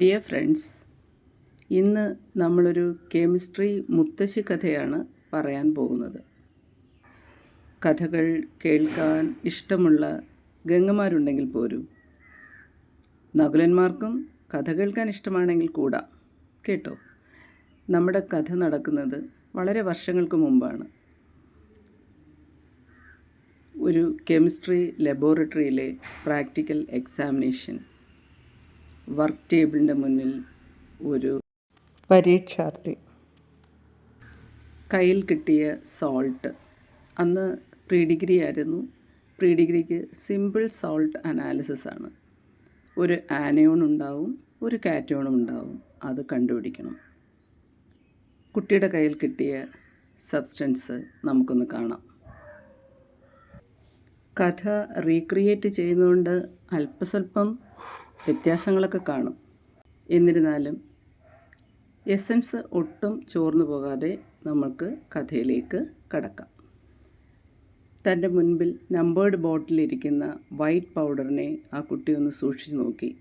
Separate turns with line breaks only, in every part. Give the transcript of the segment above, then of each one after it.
Dear friends ഇന്ന് നമ്മളൊരു chemistry മുത്തശ്ശി കഥയാണ് പറയാൻ പോകുന്നത്. കഥകൾ കേൾക്കാൻ ഇഷ്ടമുള്ള ഗംഗമാരുണ്ടെങ്കിൽ പോരും നകുലന്മാർക്കും കഥ കേൾക്കാൻ ഇഷ്ടമാണെങ്കിൽ കൂടാ കേട്ടോ? നമ്മുടെ കഥ നടക്കുന്നത് വളരെ വർഷങ്ങൾക്ക് മുമ്പാണ്. ഒരു കെമിസ്ട്രി ലബോറട്ടറിയിലെ പ്രാക്ടിക്കൽ എക്സാമിനേഷൻ വർക്ക് ടേബിളിന്റെ മുന്നിൽ ഒരു പരീക്ഷാർത്ഥി. കയ്യിൽ കിട്ടിയ സോൾട്ട് അന്ന് പ്രീ ഡിഗ്രി ആയിരുന്നു. പ്രീ ഡിഗ്രിക്ക് സിമ്പിൾ സോൾട്ട് അനാലിസിസ് ആണ്. ഒരു ആനയോൺ ഉണ്ടാവും ഒരു കാറ്റയോണും ഉണ്ടാവും. അത് കണ്ടുപിടിക്കണം. കുട്ടിയുടെ കയ്യിൽ കിട്ടിയ സബ്സ്റ്റൻസ് നമുക്കൊന്ന് കാണാം. കഥ റീക്രിയേറ്റ് ചെയ്യുന്നതുകൊണ്ട് അല്പസ്വല്പം വ്യത്യാസങ്ങളൊക്കെ കാണും. എന്നിരുന്നാലും എസൻസ് ഒട്ടും ചോർന്നു പോകാതെ നമ്മൾക്ക് കഥയിലേക്ക് കടക്കാം. തന്റെ മുൻപിൽ നമ്പേർഡ് ബോട്ടിലിരിക്കുന്ന വൈറ്റ് പൗഡറിനെ ആ കുട്ടി ഒന്ന് സൂക്ഷിച്ച് നോക്കി.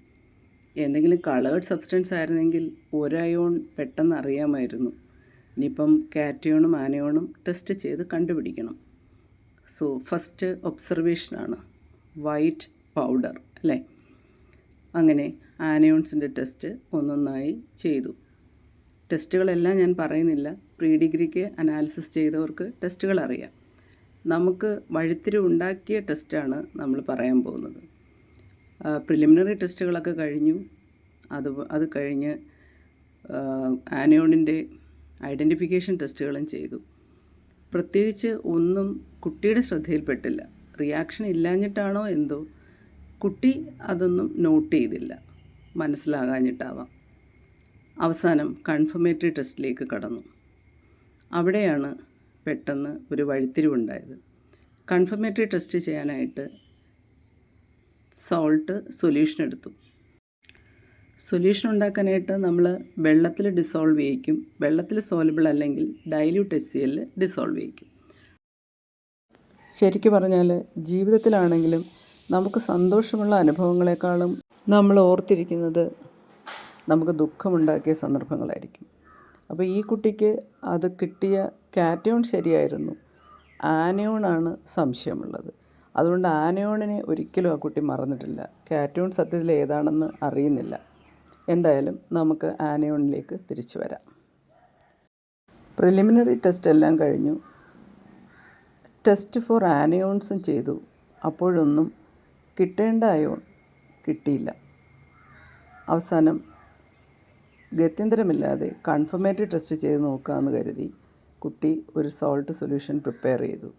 എന്തെങ്കിലും കളേർഡ് സബ്സ്റ്റൻസ് ആയിരുന്നെങ്കിൽ ഒരയോൺ പെട്ടെന്ന് അറിയാമായിരുന്നു. ഇനിയിപ്പം കാറ്റയോണും ആനയോണും ടെസ്റ്റ് ചെയ്ത് കണ്ടുപിടിക്കണം. സോ ഫസ്റ്റ് ഒബ്സർവേഷനാണ് വൈറ്റ് പൗഡർ അല്ലേ? അങ്ങനെ ആനയോൺസിന്റെ ടെസ്റ്റ് ഒന്നൊന്നായി ചെയ്തു. ടെസ്റ്റുകളെല്ലാം ഞാൻ പറയുന്നില്ല. പ്രീ ഡിഗ്രിക്ക് അനാലിസിസ് ചെയ്തവർക്ക് ടെസ്റ്റുകൾ അറിയാം. നമുക്ക് വഴിത്തിരി ഉണ്ടാക്കിയ ടെസ്റ്റാണ് നമ്മൾ പറയാൻ പോകുന്നത്. പ്രിലിമിനറി ടെസ്റ്റുകളൊക്കെ കഴിഞ്ഞു. അത് അത് കഴിഞ്ഞ് ആനയോണിന്റെ ഐഡന്റിഫിക്കേഷൻ ടെസ്റ്റുകളും ചെയ്തു. പ്രത്യേകിച്ച് ഒന്നും കുട്ടിയുടെ ശ്രദ്ധയിൽപ്പെട്ടില്ല. റിയാക്ഷൻ ഇല്ലാഞ്ഞിട്ടാണോ എന്തോ കുട്ടി അതൊന്നും നോട്ട് ചെയ്തില്ല. മനസ്സിലാകാഞ്ഞിട്ടാവാം. അവസാനം കൺഫർമേറ്ററി ടെസ്റ്റിലേക്ക് കടന്നു. അവിടെയാണ് പെട്ടെന്ന് ഒരു വഴിത്തിരിവുണ്ടായത്. കൺഫർമേറ്ററി ടെസ്റ്റ് ചെയ്യാനായിട്ട് സോൾട്ട് സൊല്യൂഷൻ എടുത്തു. സൊല്യൂഷൻ ഉണ്ടാക്കാനായിട്ട് നമ്മൾ വെള്ളത്തിൽ ഡിസോൾവ് ചെയ്യിക്കും. വെള്ളത്തിൽ സോലബിൾ അല്ലെങ്കിൽ ഡൈല്യൂട്ട് എസ് സി എല്ലിൽ ഡിസോൾവ് ചെയ്യിക്കും. ശരിക്കു പറഞ്ഞാൽ ജീവിതത്തിലാണെങ്കിലും നമുക്ക് സന്തോഷമുള്ള അനുഭവങ്ങളെക്കാളും നമ്മൾ ഓർത്തിരിക്കുന്നത് നമുക്ക് ദുഃഖമുണ്ടാക്കിയ സന്ദർഭങ്ങളായിരിക്കും. അപ്പോൾ ഈ കുട്ടിക്ക് അത് കിട്ടിയ കാറ്റയോൺ ശരിയായിരുന്നു. ആനയോണാണ് സംശയമുള്ളത്. അതുകൊണ്ട് ആനയോണിനെ ഒരിക്കലും ആ കുട്ടി മറന്നിട്ടില്ല. കാറ്റയോൺ സത്യത്തിൽ ഏതാണെന്ന് അറിയുന്നില്ല. എന്തായാലും നമുക്ക് ആനയോണിലേക്ക് തിരിച്ചു വരാം. പ്രിലിമിനറി ടെസ്റ്റ് എല്ലാം കഴിഞ്ഞു. ടെസ്റ്റ് ഫോർ ആനയോൺസും ചെയ്തു. അപ്പോഴൊന്നും കിട്ടേണ്ട അയോൺ കിട്ടിയില്ല. അവസാനം ഗത്യന്തരമില്ലാതെ കൺഫർമേറ്ററി ടെസ്റ്റ് ചെയ്ത് നോക്കാമെന്ന് കരുതി കുട്ടി ഒരു സോൾട്ട് സൊല്യൂഷൻ പ്രിപ്പയർ ചെയ്തു.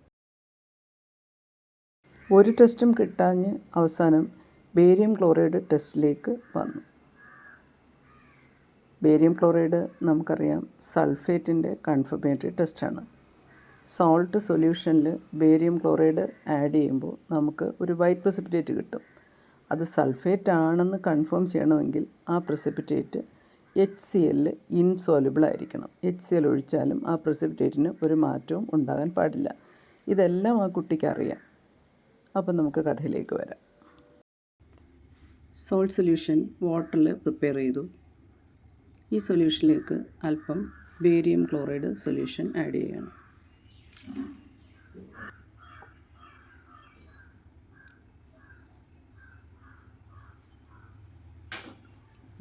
ഒരു ടെസ്റ്റും കിട്ടാഞ്ഞ് അവസാനം ബേരിയം ക്ലോറൈഡ് ടെസ്റ്റിലേക്ക് വന്നു. ബേരിയം ക്ലോറൈഡ് നമുക്കറിയാം സൾഫേറ്റിന്റെ കൺഫർമേറ്ററി ടെസ്റ്റാണ് സോൾട്ട് സൊല്യൂഷനിൽ ബേരിയം ക്ലോറൈഡ് ആഡ് ചെയ്യുമ്പോൾ നമുക്ക് ഒരു വൈറ്റ് പ്രസിപ്പിറ്റേറ്റ് കിട്ടും. അത് സൾഫേറ്റ് ആണെന്ന് കൺഫേം ചെയ്യണമെങ്കിൽ ആ പ്രസിപ്പിറ്റേറ്റ് എച്ച് സി എല്ലിൽ ഇൻസോലബിൾ ആയിരിക്കണം. എച്ച് സി എൽ ഒഴിച്ചാലും ആ പ്രസിപ്പിറ്റേറ്റിന് ഒരു മാറ്റവും ഉണ്ടാകാൻ പാടില്ല. ഇതെല്ലാം ആ കുട്ടിക്ക് അറിയാം. അപ്പം നമുക്ക് കഥയിലേക്ക് വരാം. സോൾട്ട് സൊല്യൂഷൻ വാട്ടറിൽ പ്രിപ്പയർ ചെയ്തു. ഈ സൊല്യൂഷനിലേക്ക് അല്പം ബേരിയം ക്ലോറൈഡ് സൊല്യൂഷൻ ആഡ് ചെയ്യണം.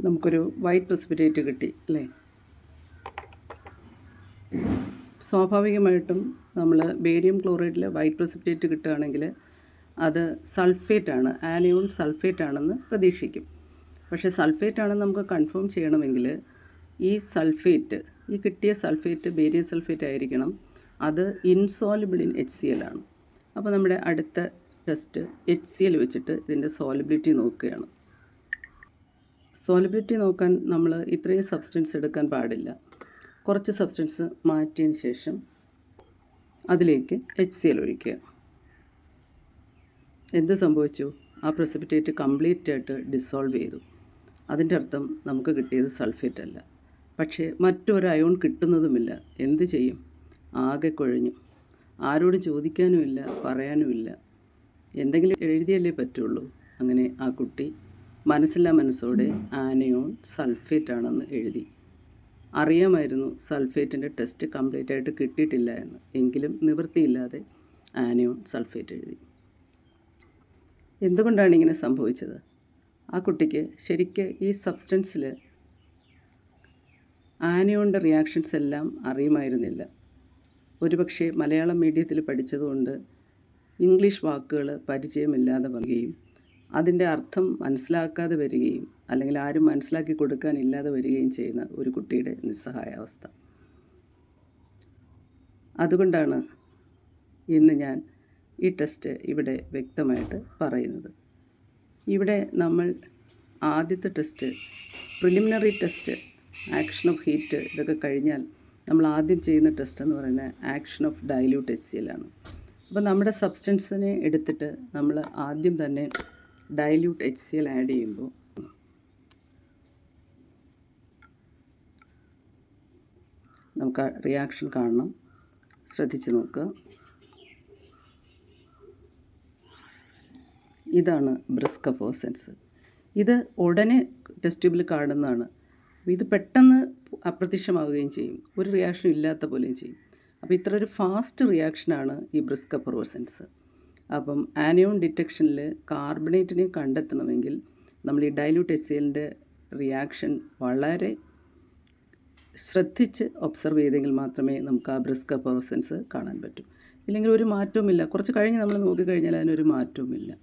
നമുക്കൊരു വൈറ്റ് പ്രസിപ്പിറ്റേറ്റ് കിട്ടി അല്ലേ? സ്വാഭാവികമായിട്ടും നമ്മൾ ബേരിയം ക്ലോറൈഡിൽ വൈറ്റ് പ്രസിപ്പിറ്റേറ്റ് കിട്ടുകയാണെങ്കിൽ അത് സൾഫേറ്റ് ആണ് ആനയോൺ സൾഫേറ്റ് ആണെന്ന് പ്രതീക്ഷിക്കും. പക്ഷേ സൾഫേറ്റ് ആണെന്ന് നമുക്ക് കൺഫേം ചെയ്യണമെങ്കിൽ ഈ സൾഫേറ്റ് ഈ കിട്ടിയ സൾഫേറ്റ് ബേരിയം സൾഫേറ്റ് ആയിരിക്കണം. അത് insoluble in H C L ആണ്. അപ്പോൾ നമ്മുടെ അടുത്ത ടെസ്റ്റ് എച്ച് സി എൽ വെച്ചിട്ട് ഇതിന്റെ സോലബിലിറ്റി നോക്കുകയാണ്. സോലബിലിറ്റി നോക്കാൻ നമ്മൾ ഇത്രയും സബ്സ്റ്റൻസ് എടുക്കാൻ പാടില്ല. കുറച്ച് സബ്സ്റ്റൻസ് മാറ്റിയതിന് ശേഷം അതിലേക്ക് എച്ച് സി എൽ ഒഴിക്കുക. എന്ത് സംഭവിച്ചു? ആ പ്രസിപ്പിറ്റേറ്റ് കംപ്ലീറ്റ് ആയിട്ട് ഡിസോൾവ് ചെയ്തു. അതിന്റെ അർത്ഥം നമുക്ക് കിട്ടിയത് സൾഫേറ്റ് അല്ല. പക്ഷേ മറ്റൊരു അയോൺ കിട്ടുന്നതുമില്ല. എന്ത് ചെയ്യും? ആകെ കുഴഞ്ഞു. ആരോട് ചോദിക്കാനുമില്ല പറയാനുമില്ല. എന്തെങ്കിലും എഴുതിയല്ലേ പറ്റുള്ളൂ. അങ്ങനെ ആ കുട്ടി മനസ്സില്ലാ മനസ്സോടെ ആനയോൺ സൾഫേറ്റ് ആണെന്ന് എഴുതി. അറിയാമായിരുന്നു സൾഫേറ്റിന്റെ ടെസ്റ്റ് കംപ്ലീറ്റ് ആയിട്ട് കിട്ടിയിട്ടില്ല എന്ന്. എങ്കിലും നിവൃത്തിയില്ലാതെ ആനയോൺ സൾഫേറ്റ് എഴുതി. എന്തുകൊണ്ടാണ് ഇങ്ങനെ സംഭവിച്ചത്? ആ കുട്ടിക്ക് ശരിക്ക് ഈ സബ്സ്റ്റൻസിൽ ആനയോണിന്റെ റിയാക്ഷൻസ് എല്ലാം അറിയുമായിരുന്നില്ല. ഒരുപക്ഷെ മലയാളം മീഡിയത്തിൽ പഠിച്ചതുകൊണ്ട് ഇംഗ്ലീഷ് വാക്കുകൾ പരിചയമില്ലാതെ വരികയും അതിന്റെ അർത്ഥം മനസ്സിലാക്കാതെ വരികയും അല്ലെങ്കിൽ ആരും മനസ്സിലാക്കി കൊടുക്കാനില്ലാതെ വരികയും ചെയ്യുന്ന ഒരു കുട്ടിയുടെ നിസ്സഹായാവസ്ഥ അതുകൊണ്ടാണ് ഇന്ന് ഞാൻ ഈ ടെസ്റ്റ് ഇവിടെ വ്യക്തമായിട്ട് പറയുന്നത്. ഇവിടെ നമ്മൾ ആദ്യത്തെ test preliminary test action of heat ഇതൊക്കെ കഴിഞ്ഞാൽ നമ്മൾ ആദ്യം ചെയ്യുന്ന ടെസ്റ്റ് എന്ന് പറയുന്നത് action of dilute S C എല്ലാണ് അപ്പോൾ നമ്മുടെ സബ്സ്റ്റൻസിനെ എടുത്തിട്ട് നമ്മൾ ആദ്യം തന്നെ dilute H C L add ചെയ്യുമ്പോൾ നമുക്ക് റിയാക്ഷൻ കാണണം. ശ്രദ്ധിച്ച് നോക്കുക. ഇതാണ് ബ്രിസ്ക് ഫോസൻസ് ഇത് ഉടനെ ടെസ്റ്റ് ട്യൂബിൽ കാണുന്നതാണ്. ഇത് പെട്ടെന്ന് അപ്രത്യക്ഷമാവുകയും ചെയ്യും. ഒരു റിയാക്ഷൻ ഇല്ലാത്ത പോലെയും ചെയ്യും. അപ്പോൾ ഇത്ര ഒരു ഫാസ്റ്റ് റിയാക്ഷനാണ് ഈ ബ്രിസ്ക് പെർവസൻസ് അപ്പം ആനിയോൺ ഡിറ്റക്ഷനിൽ കാർബണേറ്റിനെ കണ്ടെത്തണമെങ്കിൽ നമ്മൾ ഈ ഡൈല്യൂട്ട് എസ് റിയാക്ഷൻ വളരെ ശ്രദ്ധിച്ച് ഒബ്സർവ് ചെയ്തെങ്കിൽ മാത്രമേ നമുക്ക് ആ ബ്രിസ്ക് പെർസൻസ് കാണാൻ പറ്റൂ. ഇല്ലെങ്കിൽ ഒരു മാറ്റവുമില്ല. കുറച്ച് കഴിഞ്ഞ് നമ്മൾ നോക്കിക്കഴിഞ്ഞാൽ അതിനൊരു മാറ്റവുമില്ല.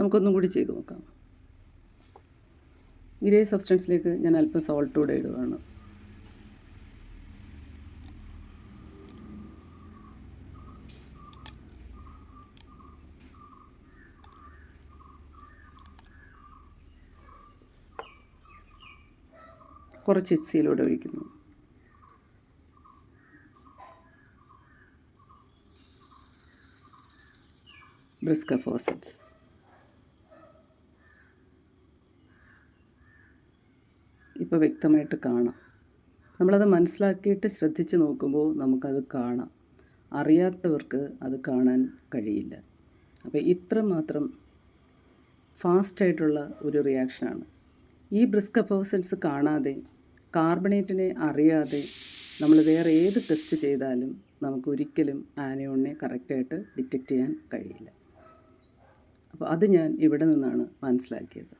നമുക്കൊന്നും കൂടി ചെയ്തു നോക്കാം. ഇതേ സബ്സ്റ്റൻസിലേക്ക് ഞാൻ അല്പം സോൾട്ട് കൂടെ ഇടുകയാണ് കുറച്ച് ഇച്ചിയിലൂടെ ഒഴിക്കുന്നു. ബ്രിസ്ക ഫോസറ്റ്സ് വ്യക്തമായിട്ട് കാണാം. നമ്മളത് മനസ്സിലാക്കിയിട്ട് ശ്രദ്ധിച്ച് നോക്കുമ്പോൾ നമുക്കത് കാണാം. അറിയാത്തവർക്ക് അത് കാണാൻ കഴിയില്ല. അപ്പോൾ ഇത്ര മാത്രം ഫാസ്റ്റായിട്ടുള്ള ഒരു റിയാക്ഷനാണ്. ഈ ബ്രിസ്ക് അപ്പോസൻസ് കാണാതെ കാർബണേറ്റിനെ അറിയാതെ നമ്മൾ വേറെ ഏത് ടെസ്റ്റ് ചെയ്താലും നമുക്ക് ഒരിക്കലും ആനയോണിനെ കറക്റ്റായിട്ട് ഡിറ്റക്റ്റ് ചെയ്യാൻ കഴിയില്ല. അപ്പോൾ അത് ഞാൻ ഇവിടെ നിന്നാണ് മനസ്സിലാക്കിയത്.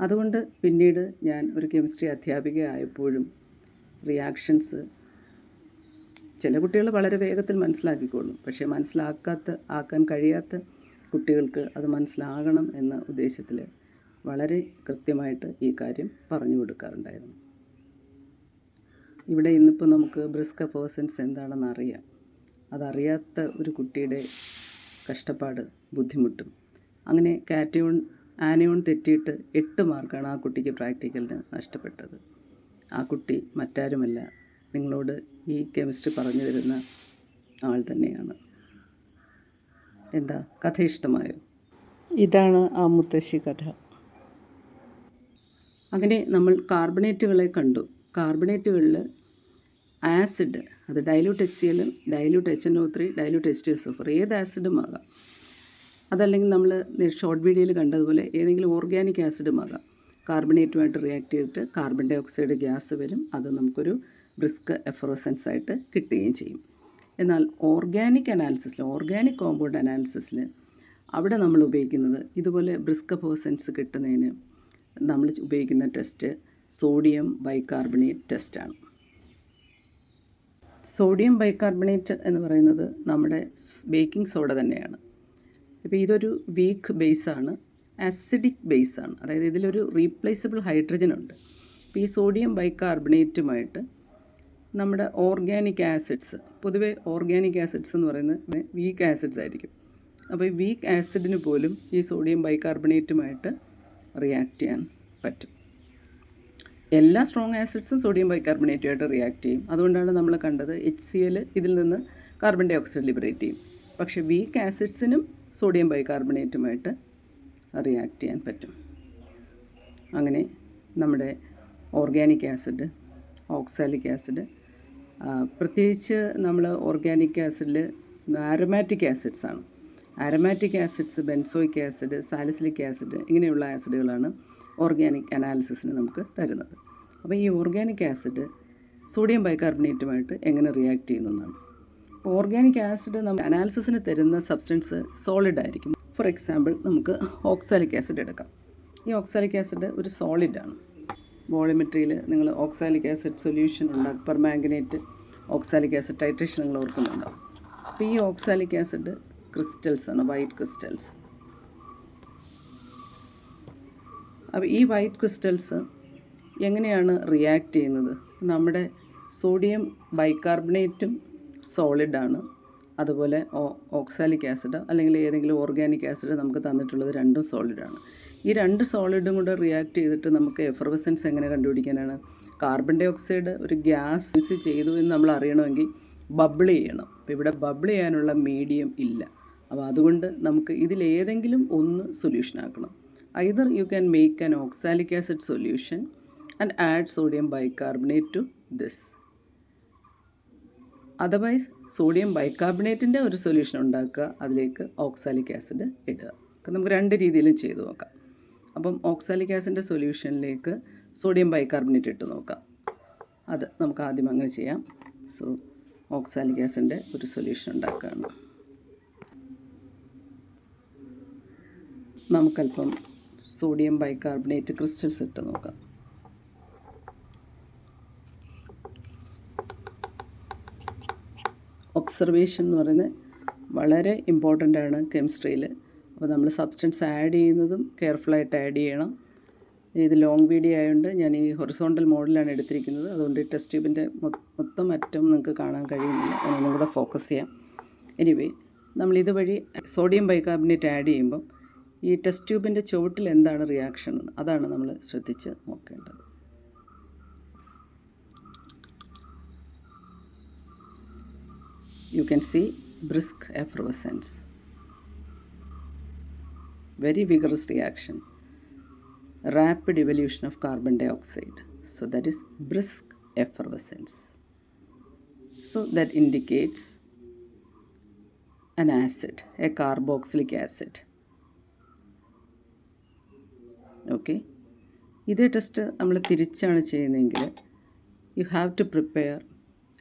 അതുകൊണ്ട് പിന്നീട് ഞാൻ ഒരു കെമിസ്ട്രി അധ്യാപിക ആയപ്പോഴും റിയാക്ഷൻസ് ചില കുട്ടികൾ വളരെ വേഗത്തിൽ മനസ്സിലാക്കിക്കോളും. പക്ഷേ മനസ്സിലാക്കാത്ത ആക്കാൻ കഴിയാത്ത കുട്ടികൾക്ക് അത് മനസ്സിലാകണം എന്ന ഉദ്ദേശത്തിൽ വളരെ കൃത്യമായിട്ട് ഈ കാര്യം പറഞ്ഞു കൊടുക്കാറുണ്ടായിരുന്നു. ഇവിടെ ഇന്നിപ്പോൾ നമുക്ക് ബ്രിസ്ക പേഴ്സൺസ് എന്താണെന്ന് അറിയാം. അതറിയാത്ത ഒരു കുട്ടിയുടെ കഷ്ടപ്പാട് ബുദ്ധിമുട്ടും. അങ്ങനെ കാറ്റയോൺ ആനയോൺ തെറ്റിയിട്ട് എട്ട് മാർക്കാണ് ആ കുട്ടിക്ക് പ്രാക്ടിക്കലിന് നഷ്ടപ്പെട്ടത്. ആ കുട്ടി മറ്റാരുമല്ല. നിങ്ങളോട് ഈ കെമിസ്ട്രി പറഞ്ഞു തരുന്ന ആൾ തന്നെയാണ്. എന്താ? കഥ ഇഷ്ടമായോ? ഇതാണ് ആ മുത്തശ്ശി കഥ. അങ്ങനെ നമ്മൾ കാർബണേറ്റുകളെ കണ്ടു. കാർബണേറ്റുകളിൽ ആസിഡ് അത് ഡൈല്യൂട്ട് എസ് സി എല്ലും dilute H N O three dilute H two S ഏത് ആസിഡും ആകാം അതല്ലെങ്കിൽ നമ്മൾ ഷോർട്ട് വീഡിയോയിൽ കണ്ടതുപോലെ ഏതെങ്കിലും ഓർഗാനിക് ആസിഡും ആകാം കാർബണേറ്റുമായിട്ട് റിയാക്ട് ചെയ്തിട്ട് കാർബൺ ഡൈ ഓക്സൈഡ് ഗ്യാസ് വരും. അത് നമുക്കൊരു ബ്രിസ്ക് എഫറസൻസ് ആയിട്ട് കിട്ടുകയും ചെയ്യും. എന്നാൽ ഓർഗാനിക് അനാലിസിസിൽ ഓർഗാനിക് കോമ്പൗണ്ട് അനാലിസിസിൽ അവിടെ നമ്മൾ ഉപയോഗിക്കുന്നത് ഇതുപോലെ ബ്രിസ്ക് എഫോസൻസ് കിട്ടുന്നതിന് നമ്മൾ ഉപയോഗിക്കുന്ന ടെസ്റ്റ് സോഡിയം ബൈകാർബണേറ്റ് ടെസ്റ്റാണ് സോഡിയം ബൈകാർബണേറ്റ് എന്ന് പറയുന്നത് നമ്മുടെ ബേക്കിംഗ് സോഡ തന്നെയാണ്. ഇപ്പോൾ ഇതൊരു വീക്ക് ബേസാണ് ആസിഡിക് ബേസാണ് അതായത് ഇതിലൊരു റീപ്ലേസബിൾ ഹൈഡ്രജൻ ഉണ്ട്. അപ്പോൾ ഈ സോഡിയം ബൈക്കാർബണേറ്റുമായിട്ട് നമ്മുടെ ഓർഗാനിക് ആസിഡ്സ് പൊതുവേ ഓർഗാനിക് ആസിഡ്സ് എന്ന് പറയുന്നത് വീക്ക് ആസിഡ്സ് ആയിരിക്കും. അപ്പോൾ ഈ വീക്ക് ആസിഡിന് പോലും ഈ സോഡിയം ബൈക്കാർബണേറ്റുമായിട്ട് റിയാക്ട് ചെയ്യാൻ പറ്റും. എല്ലാ സ്ട്രോങ് ആസിഡ്സും സോഡിയം ബൈക്കാർബണേറ്റുമായിട്ട് റിയാക്ട് ചെയ്യും. അതുകൊണ്ടാണ് നമ്മൾ കണ്ടത് എച്ച് സി എൽ ഇതിൽ നിന്ന് കാർബൺ ഡൈ ഓക്സൈഡ് ലിബറേറ്റ് ചെയ്യും. പക്ഷേ വീക്ക് ആസിഡ്സിനും സോഡിയം ബൈകാർബണേറ്റുമായിട്ട് റിയാക്ട് ചെയ്യാൻ പറ്റും. അങ്ങനെ നമ്മുടെ ഓർഗാനിക് ആസിഡ് ഓക്സാലിക് ആസിഡ് പ്രത്യേകിച്ച് നമ്മൾ ഓർഗാനിക് ആസിഡിൽ ആരോമാറ്റിക് ആസിഡ്സ് ആണ്. Aromatic acids benzoic acid salicylic acid ഇങ്ങനെയുള്ള ആസിഡുകളാണ് ഓർഗാനിക് അനാലിസിസിന് നമുക്ക് തരുന്നത്. അപ്പോൾ ഈ ഓർഗാനിക് ആസിഡ് സോഡിയം ബൈകാർബണേറ്റുമായിട്ട് എങ്ങനെ റിയാക്ട് ചെയ്യുന്നതാണ് ഓർഗാനിക് ആസിഡ് നമ്മൾ അനാലിസിസിന് തരുന്ന സബ്സ്റ്റൻസ് സോളിഡ് ആയിരിക്കും. ഫോർ എക്സാമ്പിൾ നമുക്ക് ഓക്സാലിക് ആസിഡ് എടുക്കാം. ഈ ഓക്സാലിക് ആസിഡ് ഒരു സോളിഡാണ് വോളിമെട്രിയിൽ നിങ്ങൾ ഓക്സാലിക് ആസിഡ് സൊല്യൂഷൻ ഉണ്ടാക്കും. പെർമാംഗനേറ്റ് ഓക്സാലിക് ആസിഡ് ടൈട്രേഷൻ നിങ്ങൾ ഓർക്കുന്നുണ്ടാവും അപ്പോൾ ഈ ഓക്സാലിക് ആസിഡ് ക്രിസ്റ്റൽസ് ആണ് വൈറ്റ് ക്രിസ്റ്റൽസ് അപ്പോൾ ഈ വൈറ്റ് ക്രിസ്റ്റൽസ് എങ്ങനെയാണ് റിയാക്ട് ചെയ്യുന്നത്? നമ്മുടെ സോഡിയം ബൈകാർബണേറ്റും സോളിഡാണ്. അതുപോലെ ഓക്സാലിക് ആസിഡ് അല്ലെങ്കിൽ ഏതെങ്കിലും ഓർഗാനിക് ആസിഡ് നമുക്ക് തന്നിട്ടുള്ളത് രണ്ടും സോളിഡാണ്. ഈ രണ്ട് സോളിഡും കൂടെ റിയാക്ട് ചെയ്തിട്ട് നമുക്ക് എഫർവസൻസ് എങ്ങനെ കണ്ടുപിടിക്കാനാണ്? കാർബൺ ഡൈ ഓക്സൈഡ് ഒരു ഗ്യാസ് യൂസ് ചെയ്തു എന്ന് നമ്മൾ അറിയണമെങ്കിൽ ബബിൾ ചെയ്യണം. അപ്പോൾ ഇവിടെ ബബിൾ ചെയ്യാനുള്ള മീഡിയം ഇല്ല. അപ്പോൾ അതുകൊണ്ട് നമുക്ക് ഇതിലേതെങ്കിലും ഒന്ന് സൊല്യൂഷൻ ആക്കണം. Either you can make an oxalic acid solution and add sodium bicarbonate to this otherwise sodium ബൈക്കാർബണേറ്റിന്റെ ഒരു സൊല്യൂഷൻ ഉണ്ടാക്കുക. അതിലേക്ക് ഓക്സാലിക് ആസിഡ് ഇടുക. നമുക്ക് രണ്ട് രീതിയിലും ചെയ്തു നോക്കാം. അപ്പം ഓക്സാലിക് ആസിഡിന്റെ സൊല്യൂഷനിലേക്ക് സോഡിയം ബൈകാർബണേറ്റ് ഇട്ട് നോക്കാം. അത് നമുക്ക് ആദ്യം അങ്ങനെ ചെയ്യാം. സോ ഓക്സാലിക് ആസിഡിന്റെ ഒരു സൊല്യൂഷൻ ഉണ്ടാക്കുകയാണ്. നമുക്കല്പം സോഡിയം ബൈകാർബണേറ്റ് ക്രിസ്റ്റൽസ് ഇട്ട് നോക്കാം. ഒബ്സർവേഷൻ എന്ന് പറയുന്നത് വളരെ ഇമ്പോർട്ടന്റ് ആണ് കെമിസ്ട്രിയിൽ. അപ്പോൾ നമ്മൾ സബ്സ്റ്റൻസ് ആഡ് ചെയ്യുന്നതും കെയർഫുള്ളായിട്ട് ആഡ് ചെയ്യണം. ഇത് ലോങ് വീഡിയോ ആയതുകൊണ്ട് ഞാൻ ഈ ഹൊറിസോണ്ടൽ മോഡലാണ് എടുത്തിരിക്കുന്നത്. അതുകൊണ്ട് ടെസ്റ്റ് ട്യൂബിന്റെ മൊത്തം അറ്റം നിങ്ങൾക്ക് കാണാൻ കഴിയുന്നില്ല. അതിനൊന്നും കൂടെ ഫോക്കസ് ചെയ്യാം. എനിവേ നമ്മൾ ഇതുവഴി സോഡിയം ബൈകാർബണേറ്റ് ആഡ് ചെയ്യുമ്പം ഈ ടെസ്റ്റ് ട്യൂബിന്റെ ചുവട്ടിൽ എന്താണ് റിയാക്ഷൻ അതാണ് നമ്മൾ ശ്രദ്ധിച്ച് നോക്കേണ്ടത്. You can see brisk effervescence. Very vigorous reaction. Rapid evolution of carbon dioxide. So that is brisk effervescence. So that indicates an acid, a carboxylic acid. Okay ഇതേ test നമ്മൾ തിരിച്ചാണ് ചെയ്യുന്നതെങ്കിൽ you have to prepare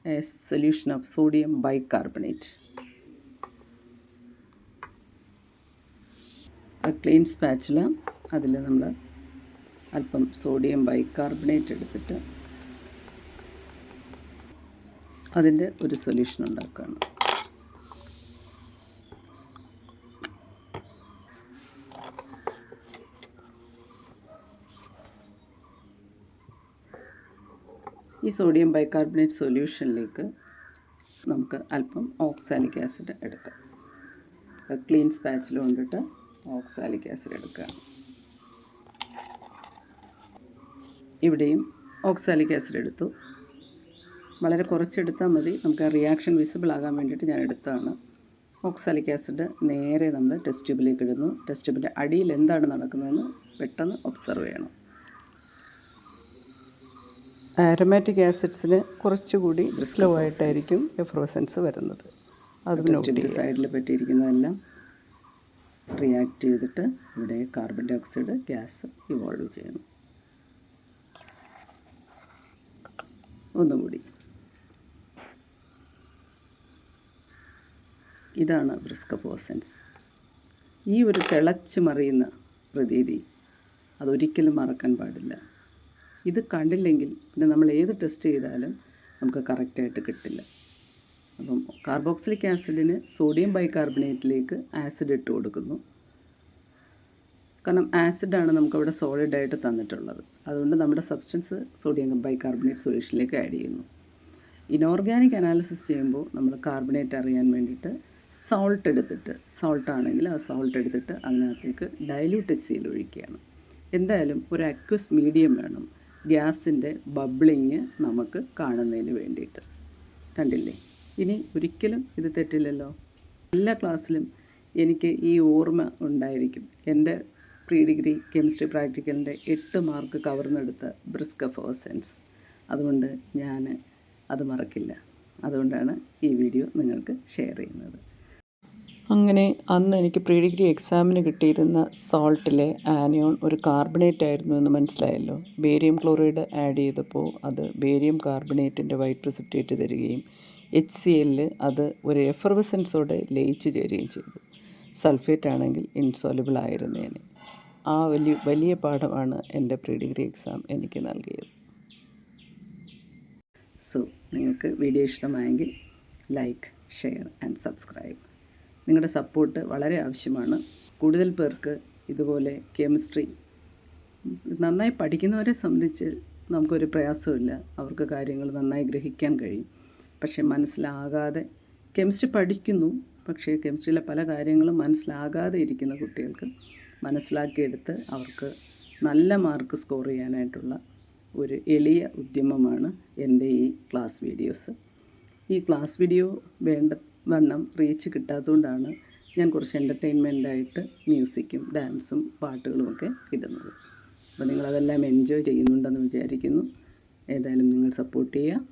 a solution of sodium bicarbonate clean spatula അതിൽ നമ്മൾ അല്പം sodium bicarbonate എടുത്തിട്ട് അതിന്റെ ഒരു സൊല്യൂഷൻ ഉണ്ടാക്കുകയാണ് ഈ സോഡിയം ബൈകാർബണേറ്റ് സൊല്യൂഷനിലേക്ക് നമുക്ക് അല്പം ഓക്സാലിക് ആസിഡ് എടുക്കാം. ക്ലീൻ സ്പാച്ചിൽ കൊണ്ടിട്ട് ഓക്സാലിക് ആസിഡ് എടുക്കുക ഇവിടെയും ഓക്സാലിക് ആസിഡ് എടുത്തു. വളരെ കുറച്ചെടുത്താൽ മതി. നമുക്ക് ആ റിയാക്ഷൻ വിസിബിൾ ആകാൻ വേണ്ടിയിട്ട് ഞാൻ എടുത്തതാണ്. ഓക്സാലിക് ആസിഡ് നേരെ നമ്മൾ ടെസ്റ്റ് ട്യൂബിലേക്ക് ഇടുന്നു. ടെസ്റ്റ് ട്യൂബിന്റെ അടിയിൽ എന്താണ് നടക്കുന്നതെന്ന് പെട്ടെന്ന് ഒബ്സർവ് ചെയ്യണം. ആരമാറ്റിക് ആസിഡ്സിന് കുറച്ചുകൂടി സ്ലോ ആയിട്ടായിരിക്കും എഫ്രോസൻസ് വരുന്നത്. അത് സൈഡിൽ പറ്റിയിരിക്കുന്നതെല്ലാം റിയാക്ട് ചെയ്തിട്ട് ഇവിടെ carbon dioxide gas evolve ചെയ്യുന്നു. ഒന്നുകൂടി. ഇതാണ് ബ്രിസ്കപ്പോസൻസ് ഈ ഒരു തിളച്ച് മറിയുന്ന പ്രതീതി അതൊരിക്കലും മറക്കാൻ പാടില്ല. ഇത് കണ്ടില്ലെങ്കിൽ പിന്നെ നമ്മൾ ഏത് ടെസ്റ്റ് ചെയ്താലും നമുക്ക് കറക്റ്റായിട്ട് കിട്ടില്ല. അപ്പം കാർബോക്സിലിക് ആസിഡിന് സോഡിയം ബൈകാർബണേറ്റിലേക്ക് ആസിഡ് ഇട്ട് കൊടുക്കുന്നു. കാരണം ആസിഡാണ് നമുക്കവിടെ സോളിഡായിട്ട് തന്നിട്ടുള്ളത്. അതുകൊണ്ട് നമ്മുടെ സബ്സ്റ്റൻസ് സോഡിയം ബൈകാർബണേറ്റ് സൊല്യൂഷനിലേക്ക് ആഡ് ചെയ്യുന്നു. ഇനോർഗാനിക് അനാലിസിസ് ചെയ്യുമ്പോൾ നമ്മൾ കാർബണേറ്റ് അറിയാൻ വേണ്ടിയിട്ട് സോൾട്ട് എടുത്തിട്ട് സോൾട്ട് ആണെങ്കിൽ ആ സോൾട്ട് എടുത്തിട്ട് അതിനകത്തേക്ക് ഡൈല്യൂട്ട് ചെയ്ത് ഒഴിക്കുകയാണ്. എന്തായാലും ഒരു അക്വസ് മീഡിയം വേണം. ഗ്യാസിന്റെ ബബ്ലിങ് നമുക്ക് കാണുന്നതിന് വേണ്ടിയിട്ട്. കണ്ടില്ലേ? ഇനി ഒരിക്കലും ഇത് തെറ്റില്ലല്ലോ? എല്ലാ ക്ലാസ്സിലും എനിക്ക് ഈ ഓർമ്മ ഉണ്ടായിരിക്കും. എന്റെ പ്രീ ഡിഗ്രി കെമിസ്ട്രി പ്രാക്ടിക്കലിന്റെ എട്ട് മാർക്ക് കവർന്നെടുത്ത ബ്രിസ്ക് ഓഫ് ഓസൻസ് അതുകൊണ്ട് ഞാൻ അത് മറക്കില്ല. അതുകൊണ്ടാണ് ഈ വീഡിയോ നിങ്ങൾക്ക് ഷെയർ ചെയ്യുന്നത്. അങ്ങനെ അന്ന് എനിക്ക് പ്രീ ഡിഗ്രി എക്സാമിന് കിട്ടിയിരുന്ന സോൾട്ടിലെ ആനിയോൺ ഒരു കാർബണേറ്റ് ആയിരുന്നു എന്ന് മനസ്സിലായല്ലോ. ബേരിയം ക്ലോറൈഡ് ആഡ് ചെയ്തപ്പോൾ അത് ബേരിയം കാർബണേറ്റിന്റെ വൈറ്റ് പ്രസിപ്റ്റേറ്റ് തരികയും എച്ച് സി എല്ലിൽ അത് ഒരു എഫർവസൻസോടെ ലയിച്ച് ചേരുകയും ചെയ്തു. സൾഫേറ്റ് ആണെങ്കിൽ ഇൻസോലബിൾ ആയിരുന്നേനെ. ആ വലിയ വലിയ പാഠമാണ് എന്റെ പ്രീ ഡിഗ്രി എക്സാം എനിക്ക് നൽകിയത്. സോ നിങ്ങൾക്ക് വീഡിയോ ഇഷ്ടമായെങ്കിൽ ലൈക്ക് ഷെയർ ആൻഡ് സബ്സ്ക്രൈബ്. നിങ്ങളുടെ സപ്പോർട്ട് വളരെ ആവശ്യമാണ്. കൂടുതൽ പേർക്ക് ഇതുപോലെ കെമിസ്ട്രി നന്നായി പഠിക്കുന്നവരെ സംബന്ധിച്ച് നമുക്കൊരു പ്രയാസമില്ല അവർക്ക് കാര്യങ്ങൾ നന്നായി ഗ്രഹിക്കാൻ കഴിയും. പക്ഷേ മനസ്സിലാകാതെ കെമിസ്ട്രി പഠിക്കുന്നു പക്ഷേ കെമിസ്ട്രിയിലെ പല കാര്യങ്ങളും മനസ്സിലാകാതെ ഇരിക്കുന്ന കുട്ടികൾക്ക് മനസ്സിലാക്കിയെടുത്ത് അവർക്ക് നല്ല മാർക്ക് സ്കോർ ചെയ്യാനായിട്ടുള്ള ഒരു എളിയ ഉദ്യമമാണ് എന്റെ ഈ ക്ലാസ് വീഡിയോസ്. ഈ ക്ലാസ് വീഡിയോ വേണ്ട വണ്ണം റീച്ച് കിട്ടാത്തതുകൊണ്ടാണ് ഞാൻ കുറച്ച് എന്റർടൈൻമെന്റായിട്ട് മ്യൂസിക്കും ഡാൻസും പാട്ടുകളുമൊക്കെ ഇടുന്നത്. അപ്പോൾ നിങ്ങളതെല്ലാം എൻജോയ് ചെയ്യുന്നുണ്ടെന്ന് വിചാരിക്കുന്നു. ഏതായാലും നിങ്ങൾ സപ്പോർട്ട് ചെയ്യുക.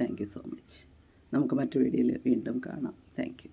താങ്ക് സോ മച്ച് നമുക്ക് മറ്റു വീഡിയോയിൽ വീണ്ടും കാണാം. താങ്ക്